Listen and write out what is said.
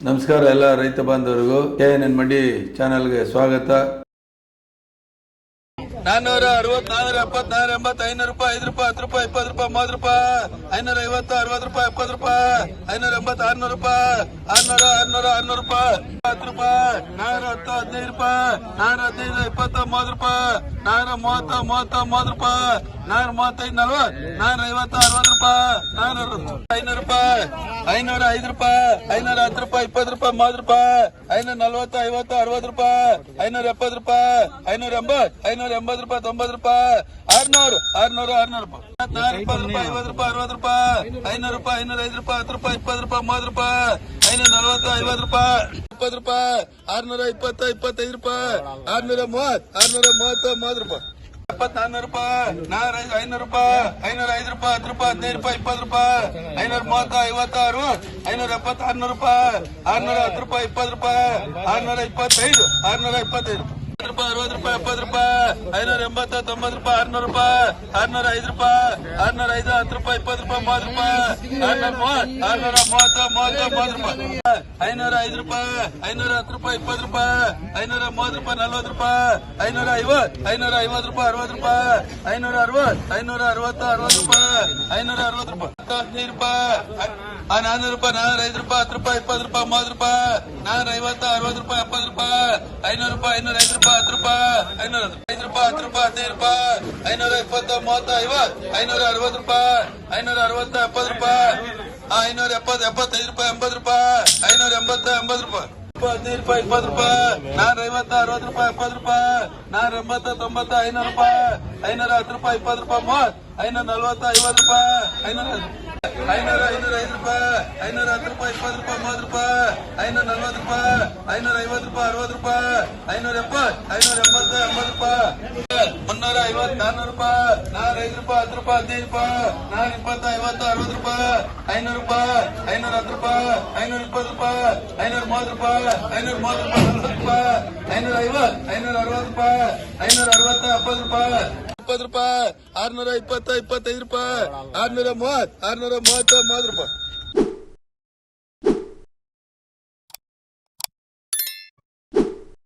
ನಮಸ್ಕಾರ ಎಲ್ಲ ರೈತ ಬಾಂಧವರಿಗೂ ಎನ್ ಮಂಡಿ ಚಾನೆಲ್ಗೆ ಸ್ವಾಗತ. ನಾನ್ನೂರ ಅರವತ್ ನಾನ್ನೂರ ಎಪ್ಪತ್ ನಾನ್ನೂರ ಎಂಬತ್ ಐನೂರು ರೂಪಾಯಿ, ಐದು ರೂಪಾಯಿ, ಹತ್ತು ರೂಪಾಯಿ, ಇಪ್ಪತ್ತು ರೂಪಾಯಿ, ಮೂವತ್ತು ರೂಪಾಯಿ, ಐನೂರ ಐವತ್ತು, ಅರವತ್ತು ರೂಪಾಯಿ, ಎಪ್ಪತ್ತು ರೂಪಾಯಿ, ಐನೂರ ಎಂಬತ್ತು, ಆರ್ನೂರು ರೂಪಾಯಿ, ಆರ್ನೂರ ಆರ್ನೂರ, ಆರ್ನೂರು ರೂಪಾಯಿ ಹತ್ತು ರೂಪಾಯಿ, ನಾನೂರ ಹತ್ತು, ಹದಿನೈದು ರೂಪಾಯಿ ನಾನ್ನೂರ ಹದಿನೈದು, ಇಪ್ಪತ್ತು, ಮೂವತ್ತು ರೂಪಾಯಿ ನಾನ್ನೂರ ಮೂವತ್ತು ಮೂವತ್ತು ಮೂವತ್ತು ರೂಪಾಯಿ ನಾನ್ನೂರ ಮೂವತ್ತೈದು, ನಲ್ವತ್ತು, ನಾನೂರ ಐವತ್ತು, ಅರವತ್ತು ರೂಪಾಯಿ ನಾನ್ನೂರ ಐನೂರು ರೂಪಾಯಿ, ಐನೂರ ಐದು ರೂಪಾಯಿ, ಐನೂರ ಹತ್ತು ರೂಪಾಯಿ, ಇಪ್ಪತ್ತು ರೂಪಾಯಿ, ಮೂವತ್ತು ರೂಪಾಯಿ, ಐನೂರ ನಲ್ವತ್ತು, ಐವತ್ತು, ಅರವತ್ತು ರೂಪಾಯಿ, ಐನೂರ ಎಪ್ಪತ್ತು ರೂಪಾಯಿ, ಐನೂರ ಎಂಬತ್ತು ಐನೂರ ಎಂಬತ್ತು ರೂಪಾಯಿ, ತೊಂಬತ್ತು ರೂಪಾಯಿ. ಆರ್ನೂರು ಆರ್ನೂರು ಆರ್ನೂರು ರೂಪಾಯಿ. ರೂಪಾಯಿ ಐವತ್ತು ರೂಪಾಯಿ, ಅರವತ್ತು ರೂಪಾಯಿ. ಐನೂರು ರೂಪಾಯಿ, ಐನೂರ ಐದು ರೂಪಾಯಿ, ಹತ್ತು ರೂಪಾಯಿ, ಇಪ್ಪತ್ತು ರೂಪಾಯಿ, ಮೂವತ್ತು ರೂಪಾಯಿ. ಐನೂರ ನಲ್ವತ್ತು, ಐವತ್ತು ರೂಪಾಯಿ. ಇಪ್ಪತ್ತು ರೂಪಾಯಿ, ಆರ್ನೂರ, ಇಪ್ಪತ್ತು, ಇಪ್ಪತ್ತೈದು ರೂಪಾಯಿ. ಆರ್ನೂರ, ಮೂವತ್ತು ಆರ್ನೂರ, ಮೂವತ್ತು ಮೂವತ್ತು ರೂಪಾಯಿ. ಎಪ್ಪತ್ ರೂಪಾಯಿ ನಾರ ಐನೂರು ರೂಪಾಯಿ. ಐನೂರ, ಐದು ರೂಪಾಯಿ, ಹತ್ತು ರೂಪಾಯಿ, ಹದಿನೈದು ರೂಪಾಯಿ, ಇಪ್ಪತ್ತು ರೂಪಾಯಿ. ಐನೂರ, ಮೂವತ್ತ ಐವತ್ತಾರು ಐನೂರ, ಎಪ್ಪತ್ತು, ಆರ್ನೂರು ರೂಪಾಯಿ. ಆರ್ನೂರ, ಹತ್ತು ರೂಪಾಯಿ, ಇಪ್ಪತ್ತು ರೂಪಾಯಿ. ಆರ್ನೂರ, ಇಪ್ಪತ್ತೈದು. ಆರ್ನೂರ, ಇಪ್ಪತ್ತೈದು ರೂಪಾಯಿ, ಅರವತ್ತು ರೂಪಾಯಿ, ಎಪ್ಪತ್ತು ರೂಪಾಯಿ, ಐನೂರ ಎಂಬತ್ತ, ತೊಂಬತ್ತು ರೂಪಾಯಿ, ಆರ್ನೂರು ರೂಪಾಯಿ, ಆರ್ನೂರ ಐದು ರೂಪಾಯಿ, ಆರ್ನೂರ ಐದು, ಹತ್ತು ರೂಪಾಯಿ, ಇಪ್ಪತ್ತು ರೂಪಾಯಿ, ಮೂವತ್ತು ರೂಪಾಯಿ, ಆರ್ನೂರ ಮೂವತ್ತು ಮೂವತ್ತು ಮೂವತ್ತು ರೂಪಾಯಿ. ಐನೂರ ಐದು ರೂಪಾಯಿ, ಐನೂರ ಹತ್ತು ರೂಪಾಯಿ, ಇಪ್ಪತ್ತು ರೂಪಾಯಿ, ಐನೂರ ಮೂವತ್ತು ರೂಪಾಯಿ, ನಲ್ವತ್ತು ರೂಪಾಯಿ, ಐನೂರ ಐವತ್ತು ಐನೂರ ಐವತ್ತು ರೂಪಾಯಿ, ಅರವತ್ತು ರೂಪಾಯಿ, ಐನೂರ ಅರವತ್ತು ಐನೂರ ಅರವತ್ತು ಅರವತ್ತು ರೂಪಾಯಿ, ಐನೂರ ಅರವತ್ತು ರೂಪಾಯಿ. ಹದಿನೈದು ರೂಪಾಯಿ. ಆ ನಾನ್ನೂರು ರೂಪಾಯಿ ನಾನ್ನೂರ ಐದು ರೂಪಾಯಿ, ಹತ್ತು ರೂಪಾಯಿ, ಇಪ್ಪತ್ತು ರೂಪಾಯಿ, ಮೂವತ್ತು ರೂಪಾಯಿ. ನಾನ್ನೂರ ಐವತ್ತು ಅರವತ್ತು ರೂಪಾಯಿ, ಎಪ್ಪತ್ತು ರೂಪಾಯಿ. ಐನೂರು ರೂಪಾಯಿ ಐನೂರ ಐದು ರೂಪಾಯಿ, ಹತ್ತು ರೂಪಾಯಿ. ಐನೂರ ಐದು ರೂಪಾಯಿ, ಹತ್ತು ರೂಪಾಯಿ, ಹದಿನೈದು ರೂಪಾಯಿ. ಐನೂರ ಇಪ್ಪತ್ತು, ಮೂವತ್ತು, ಐವತ್ತು. ಐನೂರ ಅರವತ್ತು ರೂಪಾಯಿ. ಐನೂರ ಅರವತ್ತು, ಎಪ್ಪತ್ತು ರೂಪಾಯಿ. ಐನೂರ ಎಪ್ಪತ್ತು, ಎಪ್ಪತ್ತೈದು ರೂಪಾಯಿ, ಎಂಬತ್ತು ರೂಪಾಯಿ. ಐನೂರ ಎಂಬತ್ತು ಎಂಬತ್ತು ರೂಪಾಯಿ. ಹದಿನೈದು ರೂಪಾಯಿ, ಇಪ್ಪತ್ತು ರೂಪಾಯಿ. ನಾನ್ನೂರ ಐವತ್ತು ಅರವತ್ತು ರೂಪಾಯಿ, ಎಪ್ಪತ್ತು ರೂಪಾಯಿ. ನಾನ್ನೂರ ಎಂಬತ್ತು, ತೊಂಬತ್ತು, ಐನೂರು ರೂಪಾಯಿ. ಐನೂರ ಹತ್ತು ರೂಪಾಯಿ, ಇಪ್ಪತ್ತು ರೂಪಾಯಿ, ಮೂವತ್ತು. ಐನೂರ ನಲ್ವತ್ತು ಐವತ್ತು ರೂಪಾಯಿ ಐನೂರ ಐನೂರ ಐನೂರ ಐದು ರೂಪಾಯಿ ಐನೂರ ಹತ್ತು ರೂಪಾಯಿ ಇಪ್ಪತ್ತು ರೂಪಾಯಿ ಮೂವತ್ತು ರೂಪಾಯಿ ಐನೂರ ನಲ್ವತ್ತು ರೂಪಾಯಿ ಐನೂರ ಐವತ್ತು ರೂಪಾಯಿ ಅರವತ್ತು ರೂಪಾಯಿ ಐನೂರ ಎಪ್ಪತ್ತು ಐನೂರ ಎಂಬತ್ತು ಎಂಬತ್ತು ರೂಪಾಯಿ ಮುನ್ನೂರ ಐವತ್ತು ನಾನ್ನೂರು ರೂಪಾಯಿ ನಾನ್ನೂರ ಐದು ರೂಪಾಯಿ ಹತ್ತು ರೂಪಾಯಿ ಹದಿನೈದು ರೂಪಾಯಿ ನಾನ್ನೂರ ಇಪ್ಪತ್ತು ಐವತ್ತು ಅರವತ್ತು ರೂಪಾಯಿ ಐನೂರು ರೂಪಾಯಿ ಐನೂರ ಹತ್ತು ರೂಪಾಯಿ ಐನೂರ ಇಪ್ಪತ್ತು ರೂಪಾಯಿ ಐನೂರ ಮೂವತ್ತು ರೂಪಾಯಿ ಐನೂರ ಮೂವತ್ತು ರೂಪಾಯಿ ನಲ್ವತ್ತು ರೂಪಾಯಿ ಐನೂರ ಐವತ್ತು ಐನೂರ ಅರವತ್ತು ರೂಪಾಯಿ ಐನೂರ ಅರವತ್ತು ಎಪ್ಪತ್ತು ರೂಪಾಯಿ ಇಪ್ಪತ್ತು ರೂಪಾಯಿ ಆರ್ನೂರ ಇಪ್ಪತ್ತ ಇಪ್ಪತ್ತೈದು ರೂಪಾಯಿ. ಆರ್ನೂರ ಮೂವತ್ತು ಆರ್ನೂರ ಮೂವತ್ತ ಮೂವತ್ತು ರೂಪಾಯಿ.